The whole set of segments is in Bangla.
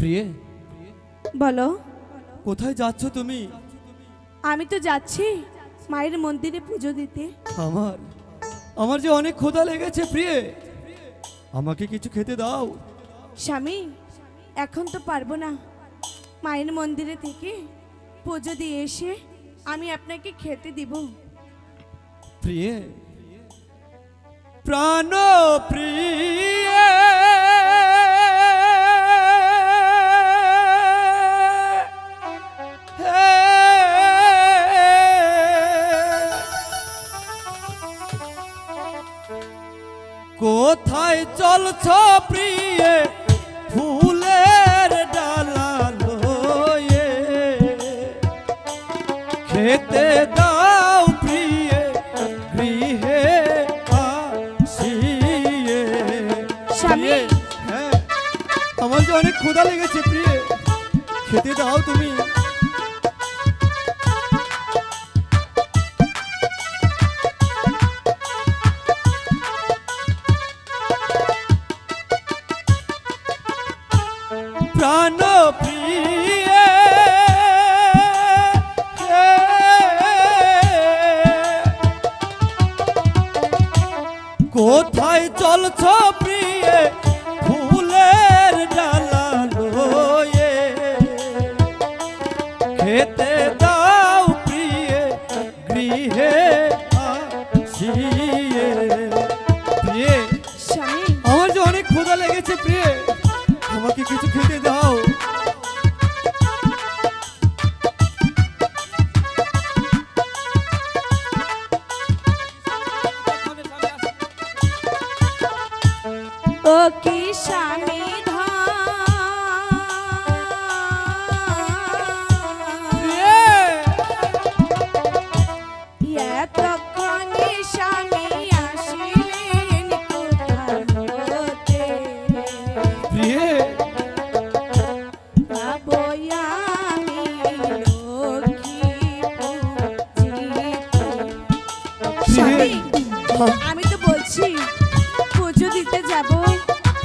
প্রিয়ে বলো। কোথায় যাচ্ছ তুমি? আমি তো যাচ্ছি মায়ের মন্দিরে পুজো দিতে। আমার আমার যে অনেক ক্ষুধা লেগেছে প্রিয়ে আমাকে কিছু খেতে দাও। স্বামী এখন তো পারব না। মায়ের মন্দিরে থেকে পুজো দিয়ে এসে আমি আপনাকে খেতে দিব। প্রিয়ে প্রাণ প্রিয়ে। চলছ প্রিয়ে ফুলের ডালা লয়ে। খেতে দাও প্রিয়ে গৃহে আসিয়ে। স্বামী। হ্যাঁ আমার যে অনেক ক্ষুধা লেগেছে প্রিয়ে। খেতে দাও তুমি। চলছ প্রিয়ে ফুলের ডালা লয়ে। খেতে দাও প্রিয়ে গৃহে আসিয়ে। প্রিয়ে আমার যে অনেক ক্ষুধা লেগেছে প্রিয়ে আমাকে কিছু খেতে ও কি স্বামী প্রিয়ে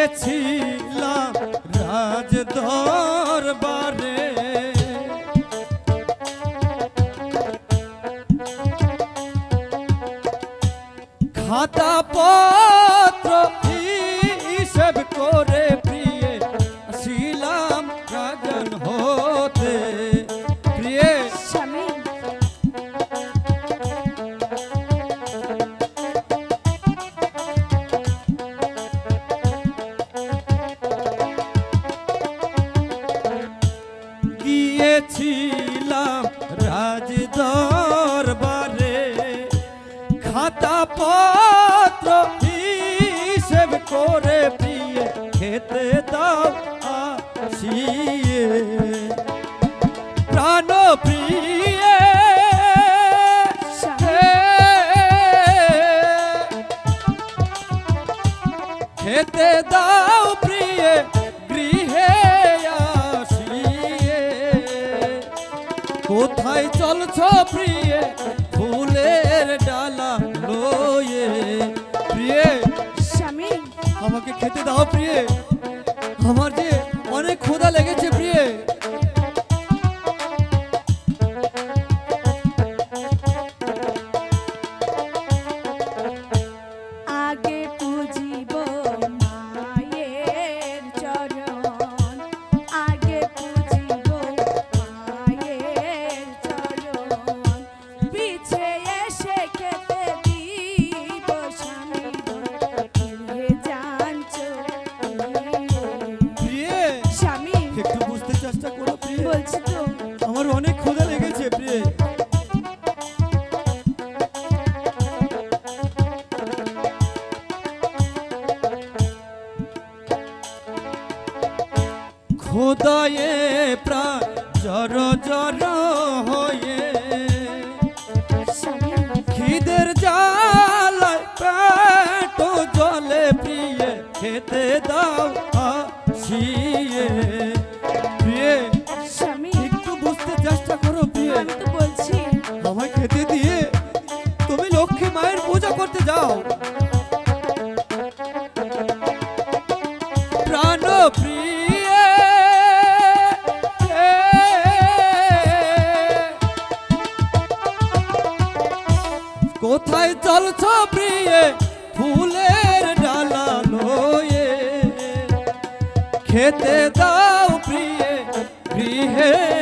গিয়েছিলাম রাজ দরবারে খাতা পত্র হিসেব করে গিয়েছিলাম রাজ দরবারে খাতা পত্র হিসেব করে প্রিয়ে খেতে দাও আসিয়ে। প্রাণ প্রিয়ে খেতে দাও প্রিয়ে গৃহে কোথায় চলছ প্রিয়ে? ফুলের ডালা লয়ে। প্রিয়ে স্বামী। আমাকে খেতে দাও প্রিয়ে। উদয়ে প্রাণ জর জর হয়ে খিদের জালায় পেট জলে প্রিয়ে খেতে দাও আসিয়ে প্রিয়ে ফুলের ডালা লয়ে খেতে দাও প্রিয়ে গৃহে